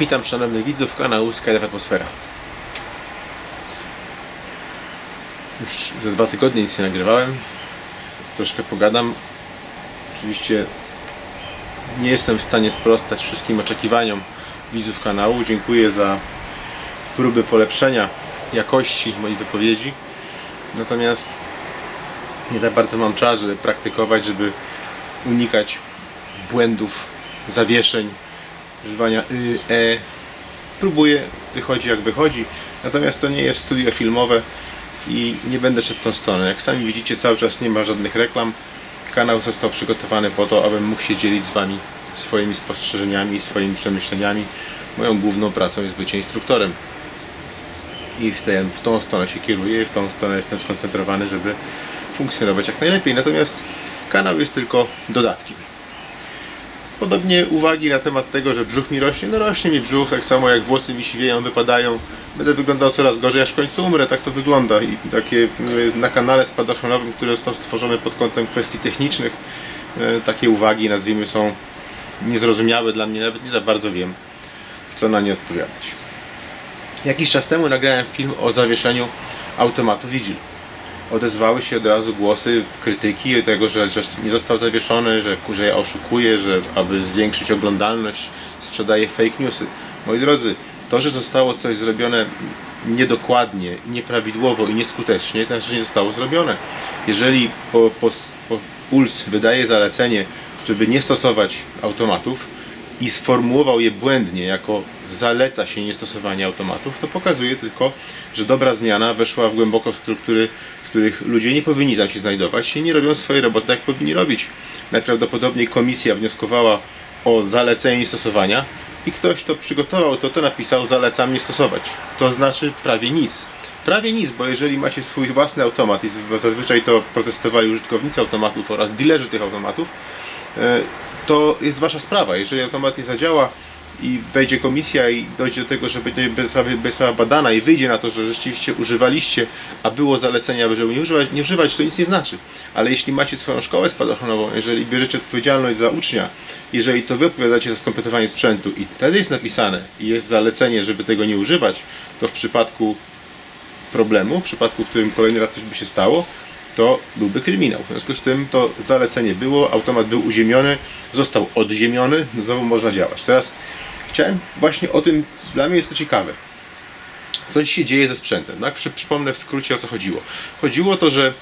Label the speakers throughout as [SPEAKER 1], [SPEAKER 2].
[SPEAKER 1] Witam szanownych widzów kanału Skydive Atmosfera. Już ze dwa tygodnie nic nie nagrywałem. Troszkę pogadam. Oczywiście nie jestem w stanie sprostać wszystkim oczekiwaniom widzów kanału. Dziękuję za próby polepszenia jakości moich wypowiedzi. Natomiast nie za bardzo mam czas, żeby praktykować, żeby unikać błędów, zawieszeń, używania y, e. Próbuję, wychodzi jak wychodzi. Natomiast to nie jest studio filmowe i nie będę szedł w tą stronę. Jak sami widzicie, cały czas nie ma żadnych reklam. Kanał został przygotowany po to, abym mógł się dzielić z Wami swoimi spostrzeżeniami, swoimi przemyśleniami. Moją główną pracą jest bycie instruktorem. I w, tę, w tą stronę się kieruję, w tą stronę jestem skoncentrowany, żeby funkcjonować jak najlepiej. Natomiast kanał jest tylko dodatkiem. Podobnie uwagi na temat tego, że brzuch mi rośnie. No rośnie mi brzuch, tak samo jak włosy mi siwieją, wypadają. Będę wyglądał coraz gorzej, aż w końcu umrę. Tak to wygląda. I takie y, na kanale spadochroniowym, który został stworzony pod kątem kwestii technicznych, y, takie uwagi, nazwijmy, są niezrozumiałe dla mnie. Nawet nie za bardzo wiem, co na nie odpowiadać. Jakiś czas temu nagrałem film o zawieszeniu automatu Vigil odezwały się od razu głosy krytyki tego, że, że nie został zawieszony, że, że ja oszukuję, że aby zwiększyć oglądalność sprzedaje fake newsy. Moi drodzy, to, że zostało coś zrobione niedokładnie, nieprawidłowo i nieskutecznie, to znaczy nie zostało zrobione. Jeżeli po, po, po ULS wydaje zalecenie, żeby nie stosować automatów, i sformułował je błędnie, jako zaleca się niestosowanie automatów, to pokazuje tylko, że dobra zmiana weszła w głęboko w struktury, których ludzie nie powinni tam się znajdować i nie robią swojej roboty, jak powinni robić. Najprawdopodobniej komisja wnioskowała o zalecenie niestosowania i ktoś, kto przygotował to, to napisał zalecam nie stosować. To znaczy prawie nic. Prawie nic, bo jeżeli macie swój własny automat i zazwyczaj to protestowali użytkownicy automatów oraz dilerzy tych automatów, e, to jest wasza sprawa. Jeżeli automat nie zadziała i wejdzie komisja i dojdzie do tego, że będzie bezprawa badana i wyjdzie na to, że rzeczywiście używaliście, a było zalecenie, żeby nie używać, nie używać, to nic nie znaczy. Ale jeśli macie swoją szkołę spadochronową, jeżeli bierzecie odpowiedzialność za ucznia, jeżeli to wy odpowiadacie za skompletowanie sprzętu i wtedy jest napisane i jest zalecenie, żeby tego nie używać, to w przypadku problemu, w przypadku, w którym kolejny raz coś by się stało, to byłby kryminał. W związku z tym to zalecenie było, automat był uziemiony, został odziemiony, znowu można działać. Teraz chciałem właśnie o tym, dla mnie jest to ciekawe. Coś się dzieje ze sprzętem, tak? Przypomnę w skrócie o co chodziło. Chodziło o to, że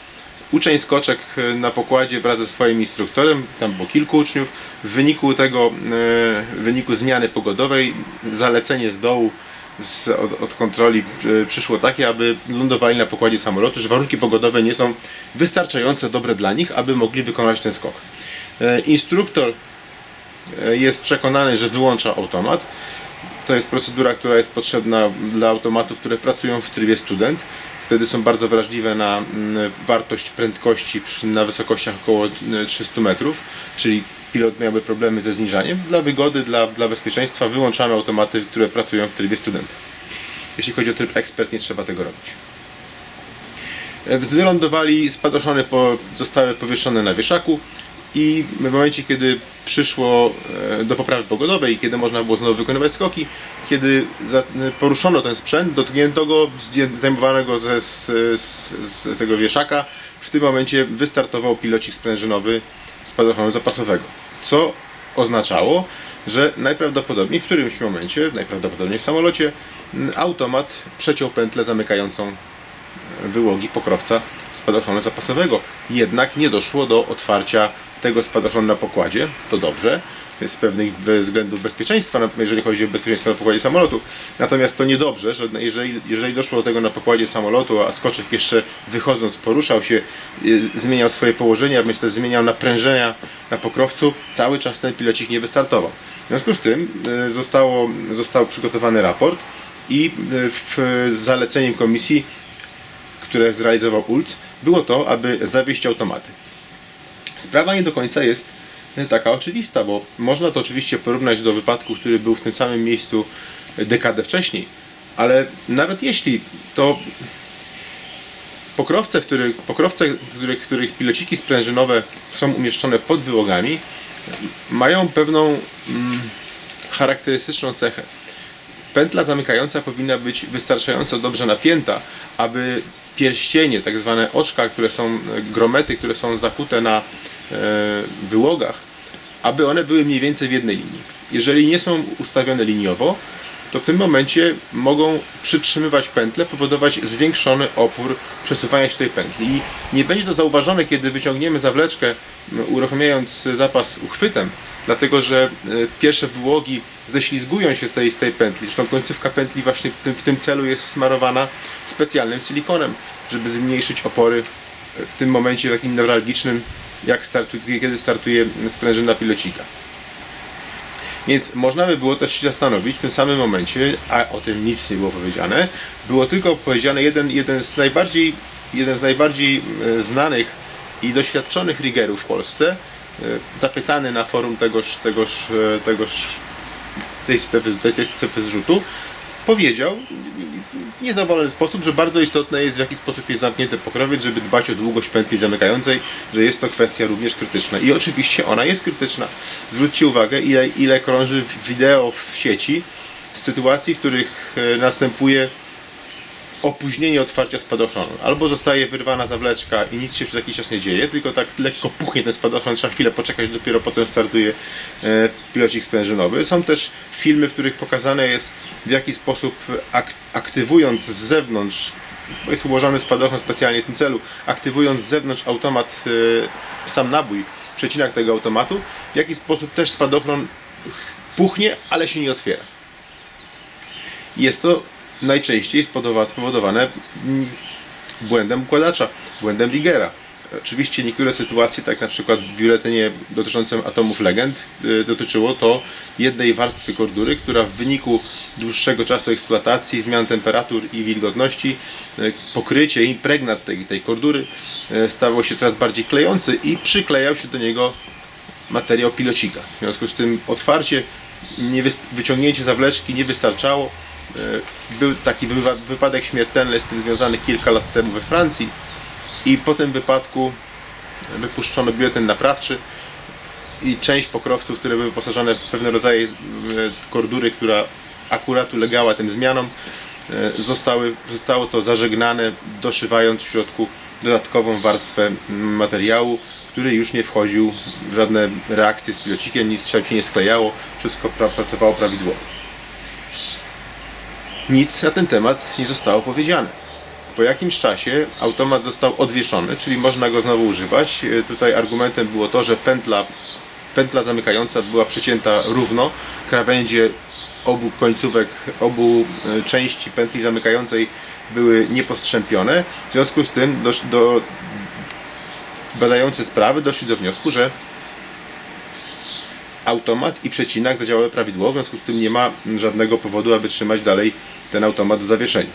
[SPEAKER 1] uczeń skoczek na pokładzie wraz ze swoim instruktorem, tam było kilku uczniów, w wyniku tego, w wyniku zmiany pogodowej, zalecenie z dołu z, od, od, kontroli e, przyszło takie, aby lądowali na pokładzie samolotu, że warunki pogodowe nie są wystarczająco dobre dla nich, aby mogli wykonać ten skok. E, instruktor e, jest przekonany, że wyłącza automat. To jest procedura, która jest potrzebna dla automatów, które pracują w trybie student. Wtedy są bardzo wrażliwe na mm, wartość prędkości na wysokościach około 300 metrów, czyli pilot miałby problemy ze zniżaniem. Dla wygody, dla, dla bezpieczeństwa wyłączamy automaty, które pracują w trybie studenta. Jeśli chodzi o tryb ekspert, nie trzeba tego robić. E, wylądowali, spadochrony po, zostały powieszone na wieszaku i w momencie, kiedy przyszło e, do poprawy pogodowej kiedy można było znowu wykonywać skoki, kiedy poruszono ten sprzęt, dotknięto go, zdejmowano go ze, z, z, tego wieszaka, w tym momencie wystartował pilocik sprężynowy spadochronu zapasowego co oznaczało, że najprawdopodobniej w którymś momencie, najprawdopodobniej w samolocie, automat przeciął pętlę zamykającą wyłogi pokrowca spadochronu zapasowego. Jednak nie doszło do otwarcia tego spadochronu na pokładzie, to dobrze, z pewnych względów bezpieczeństwa, jeżeli chodzi o bezpieczeństwo na pokładzie samolotu. Natomiast to niedobrze, że jeżeli, jeżeli doszło do tego na pokładzie samolotu, a skoczek jeszcze wychodząc poruszał się, y, zmieniał swoje położenie, a więc zmieniał naprężenia na pokrowcu, cały czas ten pilocik nie wystartował. W związku z tym y, zostało, został przygotowany raport i y, w zaleceniem komisji, które zrealizował ULC, było to, aby zawieść automaty. Sprawa nie do końca jest taka oczywista, bo można to oczywiście porównać do wypadku, który był w tym samym miejscu dekadę wcześniej, ale nawet jeśli to pokrowce, w których, pokrowce, w których, których pilociki sprężynowe są umieszczone pod wyłogami, mają pewną mm, charakterystyczną cechę. Pętla zamykająca powinna być wystarczająco dobrze napięta, aby pierścienie, tak zwane oczka, które są gromety, które są zakute na e, wyłogach, aby one były mniej więcej w jednej linii. Jeżeli nie są ustawione liniowo, to w tym momencie mogą przytrzymywać pętlę, powodować zwiększony opór przesuwania się tej pętli. I nie będzie to zauważone, kiedy wyciągniemy zawleczkę, uruchamiając zapas uchwytem, dlatego że e, pierwsze wyłogi ześlizgują się z tej, z tej pętli. Zresztą końcówka pętli właśnie w tym, w tym celu jest smarowana specjalnym silikonem, żeby zmniejszyć opory w tym momencie takim newralgicznym, jak startuje, kiedy startuje sprężyna pilocika. Więc można by było też się zastanowić w tym samym momencie, a o tym nic nie było powiedziane, było tylko powiedziane jeden, jeden z najbardziej, jeden z najbardziej e, znanych i doświadczonych rigerów w Polsce, e, zapytany na forum tegoż, tegoż, e, tegoż tej strefy, tej, strefy zrzutu, powiedział w niezawolony sposób, że bardzo istotne jest w jaki sposób jest zamknięty pokrowiec, żeby dbać o długość pętli zamykającej, że jest to kwestia również krytyczna. I oczywiście ona jest krytyczna. Zwróćcie uwagę, ile, ile krąży wideo w sieci z sytuacji, w których e, następuje opóźnienie otwarcia spadochronu. Albo zostaje wyrwana zawleczka i nic się przez jakiś czas nie dzieje, tylko tak lekko puchnie ten spadochron, trzeba chwilę poczekać, dopiero potem startuje e, pilocik sprężynowy. Są też filmy, w których pokazane jest w jaki sposób ak aktywując z zewnątrz, bo jest ułożony spadochron specjalnie w tym celu, aktywując z zewnątrz automat, e, sam nabój, przecinak tego automatu, w jaki sposób też spadochron puchnie, ale się nie otwiera. Jest to najczęściej spowodowa- spowodowane mm, błędem układacza, błędem Rigera. Oczywiście niektóre sytuacje, tak na przykład w biuletynie dotyczącym atomów legend, y, dotyczyło to jednej warstwy kordury, która w wyniku dłuższego czasu eksploatacji, zmian temperatur i wilgotności, y, pokrycie, impregnat tej, tej kordury y, stało się coraz bardziej klejący i przyklejał się do niego materiał pilocika. W związku z tym otwarcie, wyciągnięcie zawleczki nie wystarczało. E, Był taki wypadek śmiertelny z tym związany kilka lat temu we Francji i po tym wypadku wypuszczono biuletyn naprawczy i część pokrowców, które były wyposażone w pewne rodzaje e, kordury, która akurat ulegała tym zmianom, e, zostały, zostało to zażegnane, doszywając w środku dodatkową warstwę materiału, który już nie wchodził w żadne reakcje z pilocikiem, nic się nie sklejało, wszystko pra- pracowało prawidłowo. Nic na ten temat nie zostało powiedziane. Po jakimś czasie automat został odwieszony, czyli można go znowu używać. E, Tutaj argumentem było to, że pętla, pętla zamykająca była przycięta równo, krawędzie obu końcówek, obu e, części pętli zamykającej były niepostrzępione. W związku z tym dosz, do, badający sprawy doszli do wniosku, że automat i przecinak zadziałały prawidłowo, w związku z tym nie ma żadnego powodu, aby trzymać dalej ten automat w zawieszeniu.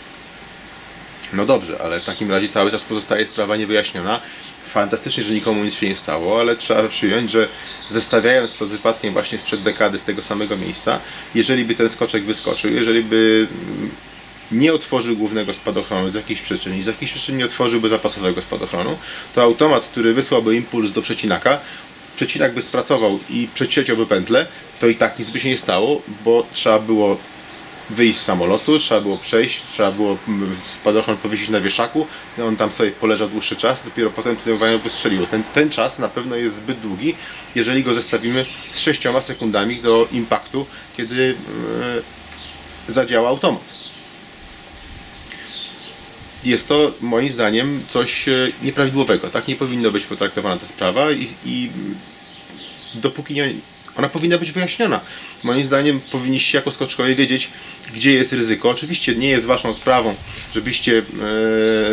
[SPEAKER 1] No dobrze, ale w takim razie cały czas pozostaje sprawa niewyjaśniona. Fantastycznie, że nikomu nic się nie stało, ale trzeba przyjąć, że zestawiając to z wypadkiem właśnie sprzed dekady z tego samego miejsca, jeżeli by ten skoczek wyskoczył, jeżeli by mm, nie otworzył głównego spadochronu z jakichś przyczyn i z jakichś przyczyn nie otworzyłby zapasowego spadochronu, to automat, który wysłałby impuls do przecinaka, przecinak by spracował i przecieciałby pętlę, to i tak nic by się nie stało, bo trzeba było wyjść z samolotu, trzeba było przejść, trzeba było mm, spadochron powiesić na wieszaku, on tam sobie poleżał dłuższy czas, dopiero potem zdecydowanie wystrzeliło. Ten, ten czas na pewno jest zbyt długi, jeżeli go zestawimy z 6 sekundami do impaktu, kiedy e, zadziała automat. Jest to moim zdaniem coś e, nieprawidłowego. Tak nie powinno być potraktowana ta sprawa i, i dopóki nie, ona powinna być wyjaśniona. Moim zdaniem powinniście jako skoczkowie wiedzieć, gdzie jest ryzyko. Oczywiście nie jest waszą sprawą, żebyście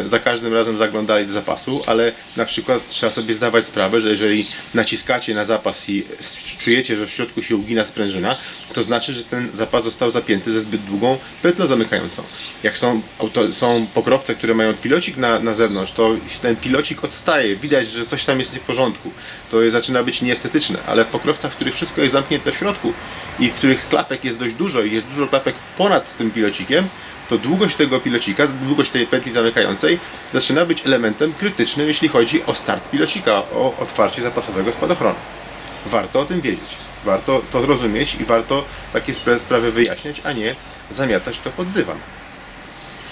[SPEAKER 1] e, za każdym razem zaglądali do zapasu, ale na przykład trzeba sobie zdawać sprawę, że jeżeli naciskacie na zapas i czujecie, że w środku się ugina sprężyna, to znaczy, że ten zapas został zapięty ze zbyt długą pętlą zamykającą. Jak są, auto, są pokrowce, które mają pilocik na, na zewnątrz, to ten pilocik odstaje. Widać, że coś tam jest nie w porządku. To zaczyna być nieestetyczne, ale w pokrowcach, w których wszystko jest zamknięte w środku i w których klapek jest dość dużo i jest dużo klapek ponad tym pilocikiem, to długość tego pilocika, długość tej pętli zamykającej zaczyna być elementem krytycznym, jeśli chodzi o start pilocika, o otwarcie zapasowego spadochronu. Warto o tym wiedzieć. Warto to rozumieć i warto takie spra- sprawy wyjaśniać, a nie zamiatać to pod dywan.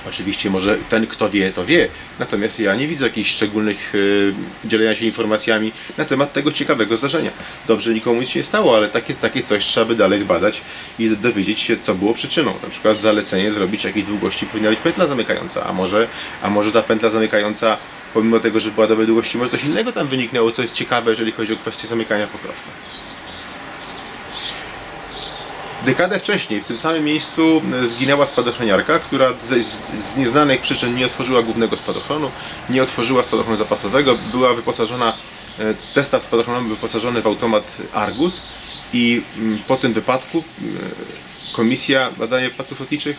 [SPEAKER 1] Oczywiście może ten, kto wie, to wie. Natomiast ja nie widzę jakichś szczególnych y, dzielenia się informacjami na temat tego ciekawego zdarzenia. Dobrze, nikomu nic się nie stało, ale takie, takie coś trzeba by dalej zbadać i dowiedzieć się, co było przyczyną. Na przykład zalecenie zrobić, jakiej długości powinna być pętla zamykająca, a może, a może ta pętla zamykająca, pomimo tego, że była dobrej długości, może coś innego tam wyniknęło, co jest ciekawe, jeżeli chodzi o kwestię zamykania pokrowca. Dekadę wcześniej w tym samym miejscu e, zginęła spadochroniarka, która z, nieznanych przyczyn nie otworzyła głównego spadochronu, nie otworzyła spadochronu zapasowego, była wyposażona, e, zestaw spadochronowy wyposażony w automat Argus i mm, po tym wypadku e, Komisja Badania Wypadków Lotniczych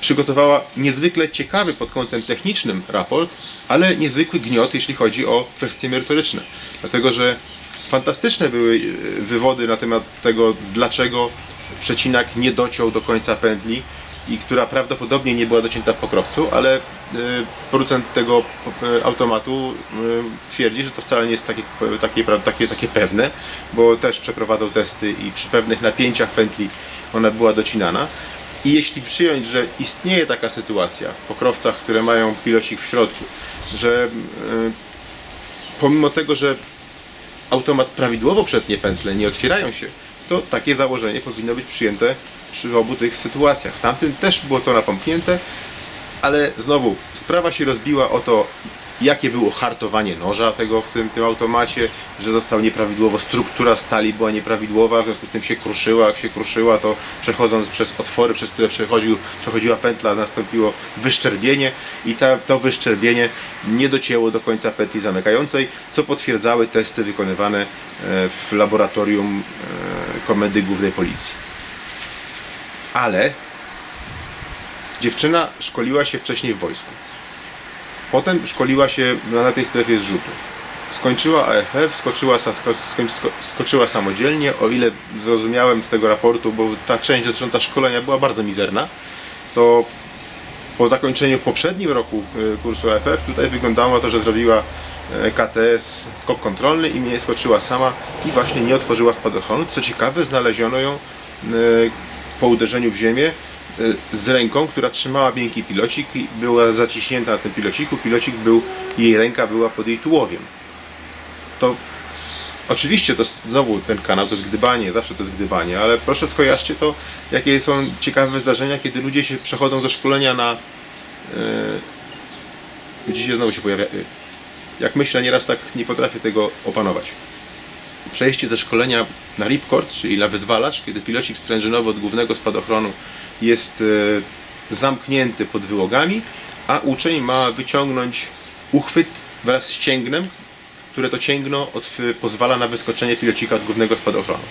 [SPEAKER 1] przygotowała niezwykle ciekawy pod kątem technicznym raport, ale niezwykły gniot, jeśli chodzi o kwestie merytoryczne. Dlatego, że fantastyczne były e, wywody na temat tego, dlaczego przecinak nie dociął do końca pętli i która prawdopodobnie nie była docięta w pokrowcu, ale e, producent tego e, automatu twierdzi, że to wcale nie jest takie, takie, takie, takie pewne, bo też przeprowadzał testy i przy pewnych napięciach pętli ona była docinana. I jeśli przyjąć, że istnieje taka sytuacja w pokrowcach, które mają pilocik w środku, że pomimo tego, że automat prawidłowo przetnie pętle, nie otwierają się, to takie założenie powinno być przyjęte przy obu tych sytuacjach. W tamtym też było to napomknięte, ale znowu sprawa się rozbiła o to, jakie było hartowanie noża tego w tym, tym automacie, że został nieprawidłowo, struktura stali była nieprawidłowa, w związku z tym się kruszyła, jak się kruszyła, to przechodząc przez otwory, przez które przechodził, przechodziła pętla, nastąpiło wyszczerbienie i ta, to wyszczerbienie nie docięło do końca pętli zamykającej, co potwierdzały testy wykonywane e, w laboratorium e, Komendy Głównej Policji. Ale dziewczyna szkoliła się wcześniej w wojsku. Potem szkoliła się na tej strefie zrzutu. Skończyła AFF, skoczyła, sko, sko, skoczyła samodzielnie, o ile zrozumiałem z tego raportu, bo ta część dotycząca szkolenia była bardzo mizerna, to po zakończeniu w poprzednim roku y, kursu AFF tutaj wyglądało to, że zrobiła e, KTS skok kontrolny i mnie skoczyła sama i właśnie nie otworzyła spadochronu. Co ciekawe, znaleziono ją e, po uderzeniu w ziemię z ręką, która trzymała miękki pilocik i była zaciśnięta na tym pilociku. Pilocik był, jej ręka była pod jej tułowiem. To Oczywiście to znowu ten kanał to jest gdybanie, zawsze to jest gdybanie, ale proszę skojarzcie to, jakie są ciekawe zdarzenia, kiedy ludzie się przechodzą ze szkolenia na. Yy, dzisiaj znowu się pojawia. Yy, jak myślę, nieraz tak nie potrafię tego opanować. Przejście ze szkolenia na ripcord, czyli na wyzwalacz, kiedy pilocik sprężynowy od głównego spadochronu jest yy, zamknięty pod wyłogami, a uczeń ma wyciągnąć uchwyt wraz z cięgnem, które to cięgno od, pozwala na wyskoczenie pilocika od głównego spadochronu.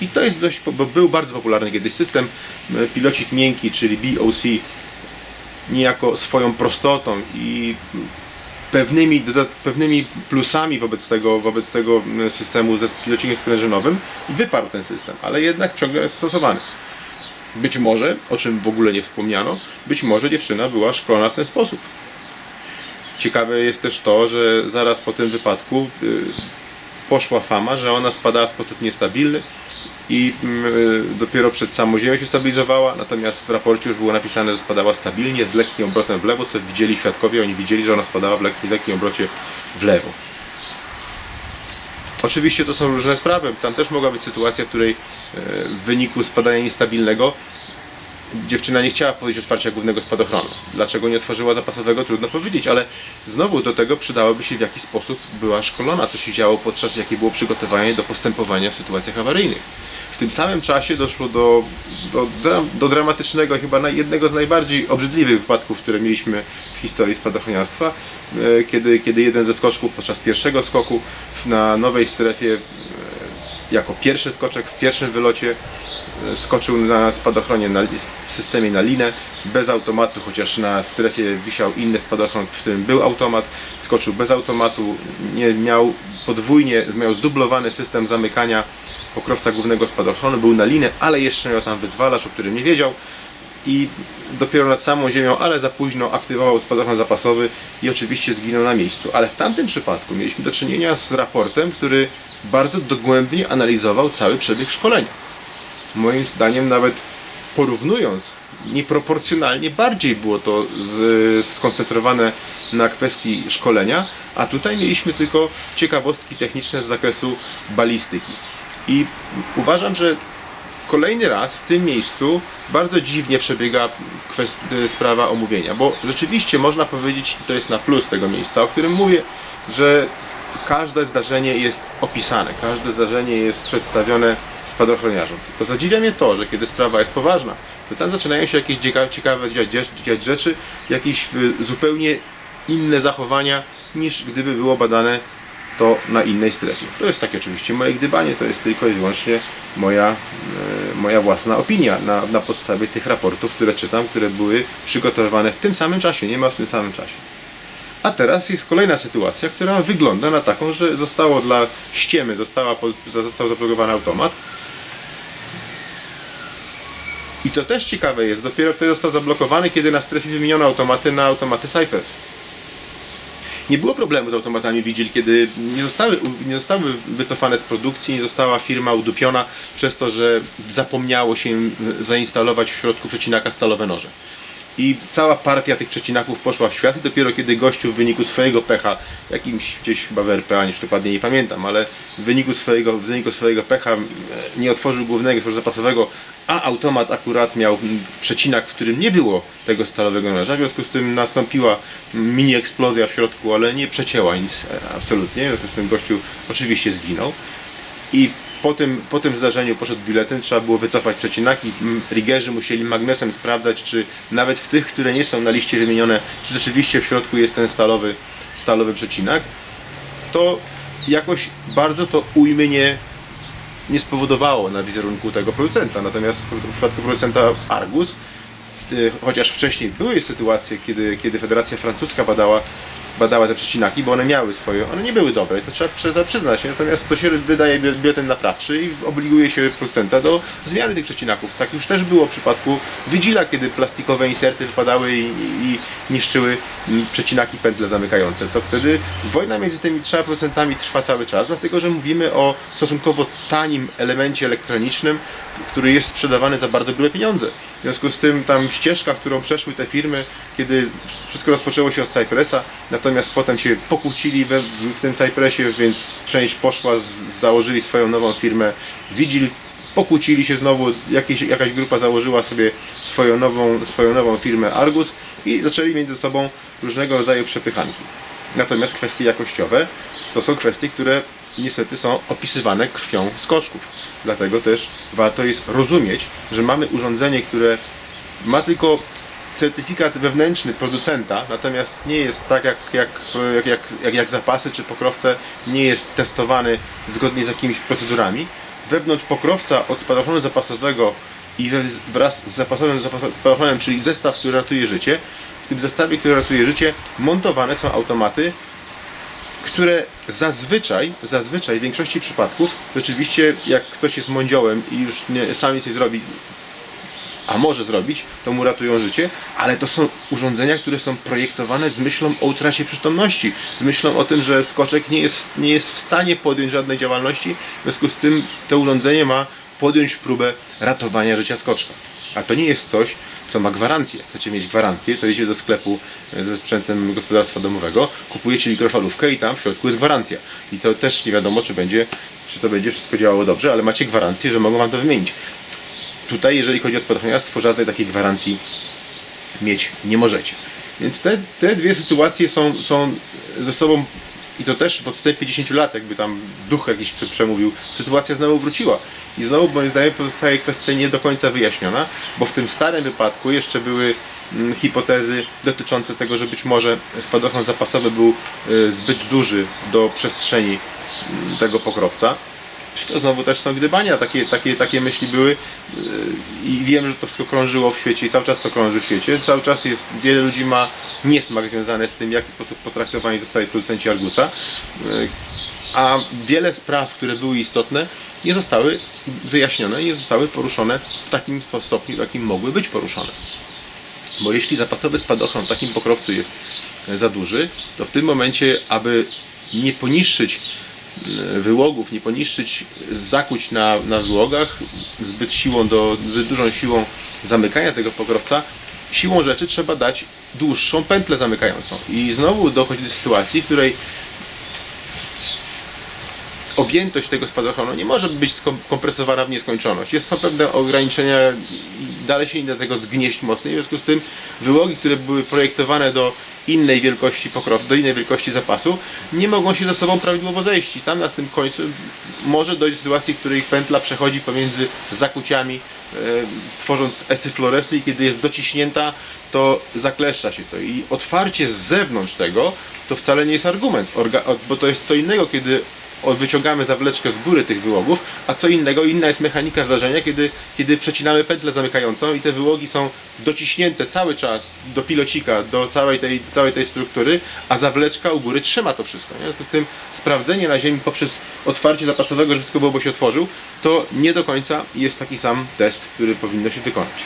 [SPEAKER 1] I to jest dość, bo był bardzo popularny kiedyś system e, pilocik miękki, czyli BOC, niejako swoją prostotą i pewnymi, pewnymi plusami wobec tego, wobec tego systemu ze pilocikiem sprężynowym wyparł ten system, ale jednak ciągle jest stosowany. Być może, o czym w ogóle nie wspomniano, być może dziewczyna była szkolona w ten sposób. Ciekawe jest też to, że zaraz po tym wypadku y, poszła fama, że ona spadała w sposób niestabilny i y, dopiero przed samą ziemią się stabilizowała, natomiast w raporcie już było napisane, że spadała stabilnie, z lekkim obrotem w lewo, co widzieli świadkowie, oni widzieli, że ona spadała w lekkim obrocie w lewo. Oczywiście to są różne sprawy. Tam też mogła być sytuacja, w której e, w wyniku spadania niestabilnego dziewczyna nie chciała podejść otwarcia głównego spadochronu. Dlaczego nie otworzyła zapasowego, trudno powiedzieć, ale znowu do tego przydałoby się w jaki sposób była szkolona, co się działo podczas, jakie było przygotowanie do postępowania w sytuacjach awaryjnych. W tym samym czasie doszło do, do, do dramatycznego, chyba jednego z najbardziej obrzydliwych wypadków, które mieliśmy w historii spadochroniarstwa, e, kiedy, kiedy jeden ze skoczków podczas pierwszego skoku na nowej strefie jako pierwszy skoczek w pierwszym wylocie e, skoczył na spadochronie na, w systemie na linę bez automatu, chociaż na strefie wisiał inny spadochron, w którym był automat, skoczył bez automatu, nie miał podwójnie, miał zdublowany system zamykania pokrowca głównego spadochronu, był na linę, ale jeszcze miał tam wyzwalacz, o którym nie wiedział i dopiero nad samą ziemią, ale za późno aktywował spadochron zapasowy i oczywiście zginął na miejscu. Ale w tamtym przypadku mieliśmy do czynienia z raportem, który bardzo dogłębnie analizował cały przebieg szkolenia. Moim zdaniem nawet porównując, nieproporcjonalnie bardziej było to skoncentrowane na kwestii szkolenia, a tutaj mieliśmy tylko ciekawostki techniczne z zakresu balistyki. I uważam, że kolejny raz w tym miejscu bardzo dziwnie przebiega kwest- sprawa omówienia, bo rzeczywiście można powiedzieć, to jest na plus tego miejsca, o którym mówię, że każde zdarzenie jest opisane, każde zdarzenie jest przedstawione spadochroniarzom. Tylko zadziwia mnie to, że kiedy sprawa jest poważna, to tam zaczynają się jakieś ciekawe, dziać rzeczy, jakieś y, zupełnie inne zachowania, niż gdyby było badane to na innej strefie. To jest takie oczywiście moje gdybanie, to jest tylko i wyłącznie moja, e, moja własna opinia na, na podstawie tych raportów, które czytam, które były przygotowywane w tym samym czasie, nie ma w tym samym czasie. A teraz jest kolejna sytuacja, która wygląda na taką, że zostało dla ściemy, została, został zablokowany automat. I to też ciekawe jest, dopiero wtedy został zablokowany, kiedy na strefie wymieniono automaty na automaty Cypress. Nie było problemu z automatami Vigil, kiedy nie zostały, nie zostały wycofane z produkcji, nie została firma udupiona przez to, że zapomniało się im zainstalować w środku przecinaka stalowe noże. I cała partia tych przecinaków poszła w świat i dopiero kiedy gościu w wyniku swojego pecha, jakimś gdzieś chyba w RPA, już dokładnie nie pamiętam, ale w wyniku swojego, w wyniku swojego pecha e, nie otworzył głównego otworzył zapasowego, a automat akurat miał przecinak, w którym nie było tego stalowego noża, w związku z tym nastąpiła mini eksplozja w środku, ale nie przecięła nic e, absolutnie, w związku z tym gościu oczywiście zginął. I po tym, po tym zdarzeniu poszedł biuletyn, trzeba było wycofać przecinaki. Rigerzy musieli magnesem sprawdzać, czy nawet w tych, które nie są na liście wymienione, czy rzeczywiście w środku jest ten stalowy, stalowy przecinak. To jakoś bardzo to ujmy nie, nie spowodowało na wizerunku tego producenta. Natomiast w przypadku producenta Argus, y, chociaż wcześniej były sytuacje, kiedy, kiedy Federacja Francuska badała, badała te przecinaki, bo one miały swoje, one nie były dobre, to trzeba, trzeba przyznać, natomiast to się wydaje bi- biuletyn naprawczy i obliguje się producenta do zmiany tych przecinaków. Tak już też było w przypadku Vigila, kiedy plastikowe inserty wypadały i, i, niszczyły przecinaki pętle zamykające. To wtedy wojna między tymi trzema producentami trwa cały czas, dlatego że mówimy o stosunkowo tanim elemencie elektronicznym, który jest sprzedawany za bardzo grube pieniądze. W związku z tym tam ścieżka, którą przeszły te firmy, kiedy wszystko rozpoczęło się od Cypressa, natomiast potem się pokłócili we, w tym Cypressie, więc część poszła, z, założyli swoją nową firmę Vigil, pokłócili się znowu, jakieś, jakaś grupa założyła sobie swoją nową, swoją nową firmę Argus i zaczęli między sobą różnego rodzaju przepychanki. Natomiast kwestie jakościowe to są kwestie, które niestety są opisywane krwią skoczków. Dlatego też warto jest rozumieć, że mamy urządzenie, które ma tylko certyfikat wewnętrzny producenta, natomiast nie jest tak jak, jak, jak, jak, jak, zapasy czy pokrowce, nie jest testowany zgodnie z jakimiś procedurami. Wewnątrz pokrowca od spadochronu zapasowego i wraz z zapasowym zapas- spadochronem, czyli zestaw, który ratuje życie, w tym zestawie, który ratuje życie, montowane są automaty, które zazwyczaj, zazwyczaj w większości przypadków, rzeczywiście jak ktoś jest mądziołem i już nie, sam nic nie zrobi, a może zrobić, to mu ratują życie, ale to są urządzenia, które są projektowane z myślą o utracie przytomności, z myślą o tym, że skoczek nie jest, nie jest w stanie podjąć żadnej działalności, w związku z tym to urządzenie ma podjąć próbę ratowania życia skoczka. A to nie jest coś, co ma gwarancję. Chcecie mieć gwarancję, to idziecie do sklepu e, ze sprzętem gospodarstwa domowego, kupujecie mikrofalówkę i tam w środku jest gwarancja. I to też nie wiadomo, czy będzie, czy to będzie wszystko działało dobrze, ale macie gwarancję, że mogą wam to wymienić. Tutaj, jeżeli chodzi o spadochroniarstwo, żadnej takiej gwarancji mieć nie możecie. Więc te, te dwie sytuacje są, są ze sobą i to też w odstępie 10 lat, jakby tam duch jakiś prze- przemówił, sytuacja znowu wróciła. I znowu moim zdaniem pozostaje kwestia nie do końca wyjaśniona, bo w tym starym wypadku jeszcze były mm, hipotezy dotyczące tego, że być może spadochron zapasowy był y, zbyt duży do przestrzeni mm, tego pokrowca. To znowu też są gdybania, takie, takie, takie myśli były yy, i wiem, że to wszystko krążyło w świecie i cały czas to krąży w świecie. Cały czas jest, wiele ludzi ma niesmak związany z tym, w jaki sposób potraktowani zostali producenci Argusa, Yy, a wiele spraw, które były istotne, nie zostały wyjaśnione, nie zostały poruszone w takim stopniu, w jakim mogły być poruszone. Bo jeśli zapasowy spadochron w takim pokrowcu jest za duży, to w tym momencie, aby nie poniszczyć wyłogów, nie poniszczyć, zakuć na, na wyłogach zbyt siłą, do, zbyt dużą siłą zamykania tego pokrowca, siłą rzeczy trzeba dać dłuższą pętlę zamykającą. I znowu dochodzi do sytuacji, w której objętość tego spadochronu nie może być skom- kompresowana w nieskończoność. Jest, są pewne ograniczenia dalej się nie da tego zgnieść mocniej. W związku z tym wyłogi, które były projektowane do innej wielkości pokrowu, do innej wielkości zapasu, nie mogą się ze sobą prawidłowo zejść. I tam na tym końcu może dojść do sytuacji, w której pętla przechodzi pomiędzy zakuciami, e, tworząc esyfloresy i kiedy jest dociśnięta, to zakleszcza się to. I otwarcie z zewnątrz tego to wcale nie jest argument, bo to jest co innego, kiedy wyciągamy zawleczkę z góry tych wyłogów, a co innego, inna jest mechanika zdarzenia, kiedy, kiedy przecinamy pętlę zamykającą i te wyłogi są dociśnięte cały czas do pilocika, do całej tej, całej tej struktury, a zawleczka u góry trzyma to wszystko. W związku z tym sprawdzenie na ziemi poprzez otwarcie zapasowego, że wszystko było, bo się otworzył, to nie do końca jest taki sam test, który powinno się wykonać.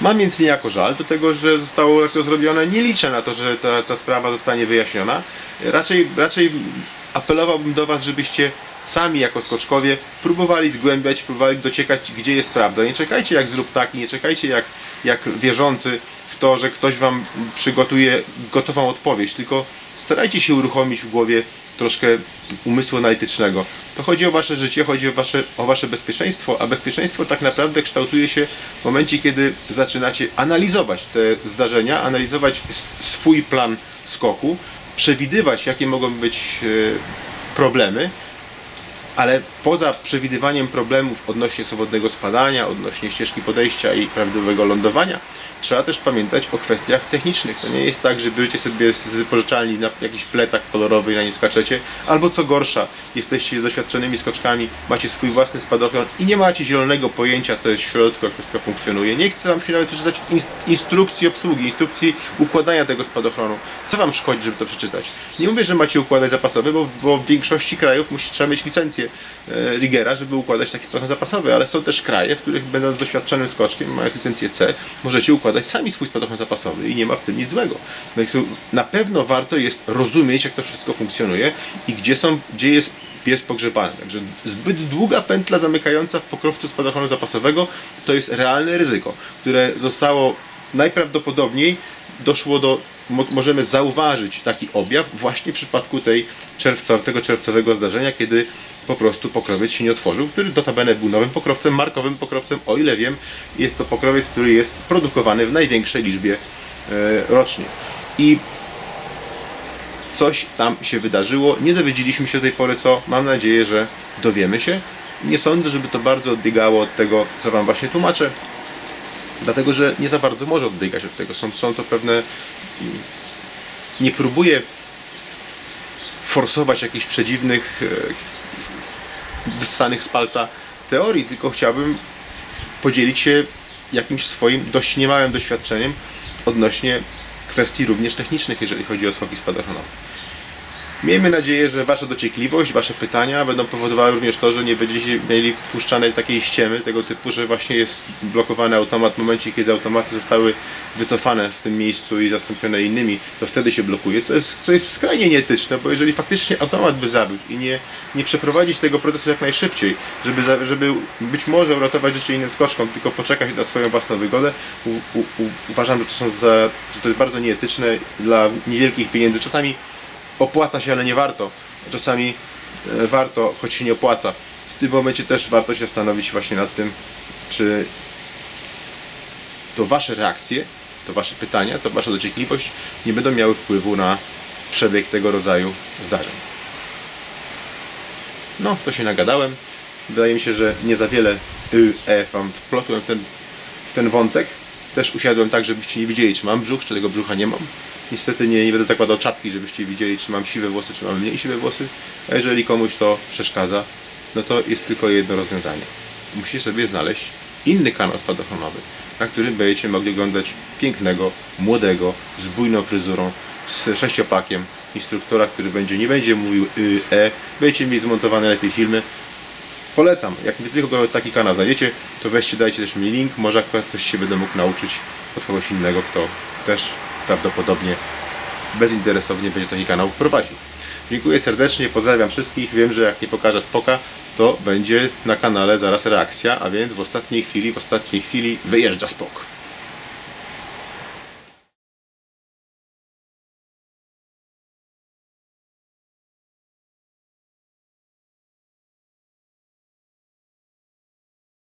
[SPEAKER 1] Mam więc niejako żal do tego, że zostało tak to zrobione. Nie liczę na to, że ta, ta sprawa zostanie wyjaśniona. Raczej, raczej apelowałbym do Was, żebyście sami jako skoczkowie próbowali zgłębiać, próbowali dociekać, gdzie jest prawda. Nie czekajcie jak zrób taki, nie czekajcie jak, jak wierzący w to, że ktoś Wam przygotuje gotową odpowiedź, tylko starajcie się uruchomić w głowie troszkę umysłu analitycznego. To chodzi o wasze życie, chodzi o wasze, o wasze bezpieczeństwo, a bezpieczeństwo tak naprawdę kształtuje się w momencie, kiedy zaczynacie analizować te zdarzenia, analizować swój plan skoku, przewidywać, jakie mogą być e, problemy, ale poza przewidywaniem problemów odnośnie swobodnego spadania, odnośnie ścieżki podejścia i prawidłowego lądowania, trzeba też pamiętać o kwestiach technicznych. To nie jest tak, że bierzecie sobie z wypożyczalni na jakiś plecak kolorowy i na nie skaczecie, albo co gorsza, jesteście doświadczonymi skoczkami, macie swój własny spadochron i nie macie zielonego pojęcia, co jest w środku, jak to wszystko funkcjonuje. Nie chcę Wam się nawet przeczytać ins- instrukcji obsługi, instrukcji układania tego spadochronu. Co Wam szkodzi, żeby to przeczytać? Nie mówię, że macie układać zapasowy, bo, bo w większości krajów musi, trzeba mieć licencję Rigera, żeby układać taki spadochron zapasowy, ale są też kraje, w których będąc doświadczonym skoczkiem, mając licencję C, możecie układać sami swój spadochron zapasowy i nie ma w tym nic złego. Więc na pewno warto jest rozumieć, jak to wszystko funkcjonuje i gdzie są, gdzie jest pies pogrzebany. Także zbyt długa pętla zamykająca w pokrowcu spadochronu zapasowego to jest realne ryzyko, które zostało najprawdopodobniej doszło do, mo- możemy zauważyć taki objaw właśnie w przypadku tej czerwca, tego czerwcowego zdarzenia, kiedy po prostu pokrowiec się nie otworzył, który notabene był nowym pokrowcem, markowym pokrowcem, o ile wiem, jest to pokrowiec, który jest produkowany w największej liczbie e, rocznie. I coś tam się wydarzyło. Nie dowiedzieliśmy się do tej pory co. Mam nadzieję, że dowiemy się. Nie sądzę, żeby to bardzo odbiegało od tego, co Wam właśnie tłumaczę. Dlatego, że nie za bardzo może odbiegać od tego. Są, są to pewne. Nie próbuję forsować jakichś przedziwnych, e, wyssanych z palca teorii, tylko chciałbym podzielić się jakimś swoim dość niemałym doświadczeniem odnośnie kwestii również technicznych, jeżeli chodzi o skoki spadochronowe. Miejmy nadzieję, że Wasza dociekliwość, Wasze pytania będą powodowały również to, że nie będziecie mieli puszczanej takiej ściemy tego typu, że właśnie jest blokowany automat w momencie, kiedy automaty zostały wycofane w tym miejscu i zastąpione innymi, to wtedy się blokuje, co jest, co jest skrajnie nieetyczne, bo jeżeli faktycznie automat by zabił i nie, nie przeprowadzić tego procesu jak najszybciej, żeby, żeby być może uratować życie innym skoczkom, tylko poczekać na swoją własną wygodę, u, u, u, uważam, że to, są za, że to jest bardzo nieetyczne dla niewielkich pieniędzy. Czasami opłaca się, ale nie warto. Czasami e, warto, choć się nie opłaca. W tym momencie też warto się zastanowić właśnie nad tym, czy to Wasze reakcje, to Wasze pytania, to Wasza dociekliwość nie będą miały wpływu na przebieg tego rodzaju zdarzeń. No, to się nagadałem. Wydaje mi się, że nie za wiele y, e, Wam wplotłem w ten, w ten wątek. Też usiadłem tak, żebyście nie widzieli, czy mam brzuch, czy tego brzucha nie mam. Niestety nie, nie będę zakładał czapki, żebyście widzieli, czy mam siwe włosy, czy mam mniej siwe włosy. A jeżeli komuś to przeszkadza, no to jest tylko jedno rozwiązanie. Musicie sobie znaleźć inny kanał spadochronowy, na którym będziecie mogli oglądać pięknego, młodego, z bujną fryzurą, z sześciopakiem instruktora, który będzie nie będzie mówił y, e, będziecie mieli zmontowane lepiej filmy. Polecam, jak nie tylko taki kanał znajdziecie, to weźcie, dajcie też mi link, może akurat coś się będę mógł nauczyć od kogoś innego, kto też prawdopodobnie bezinteresownie będzie taki kanał prowadził. Dziękuję serdecznie, pozdrawiam wszystkich. Wiem, że jak nie pokażę spoka, to będzie na kanale zaraz reakcja, a więc w ostatniej chwili, w ostatniej chwili wyjeżdża spok.